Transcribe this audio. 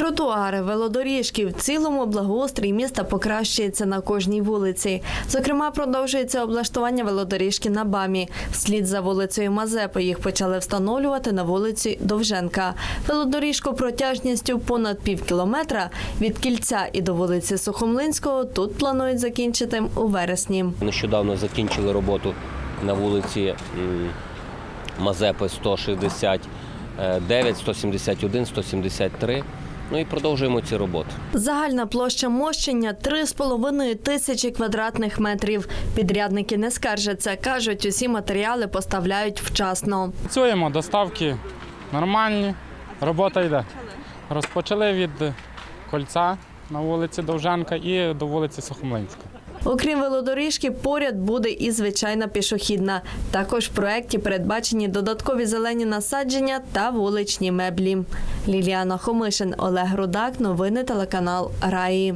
Тротуари, велодоріжки в цілому благоустрій міста покращується на кожній вулиці. Зокрема, продовжується облаштування велодоріжки на БАМі. Вслід за вулицею Мазепи їх почали встановлювати на вулиці Довженка. Велодоріжку протяжністю понад пів кілометра від кільця і до вулиці Сухомлинського тут планують закінчити у вересні. Нещодавно закінчили роботу на вулиці Мазепи 169, 171, 173. Ну і продовжуємо ці роботи. Загальна площа мощення 3,5 тисячі квадратних метрів. Підрядники не скаржаться. кажуть, усі матеріали поставляють вчасно. Працюємо, доставки нормальні, робота йде. Розпочали від кольця на вулиці Довженка і до вулиці Сухомлинська. Окрім велодоріжки, поряд буде і звичайна пішохідна. Також в проєкті передбачені додаткові зелені насадження та вуличні меблі. Ліліана Хомишин, Олег Рудак. Новини телеканал Раї.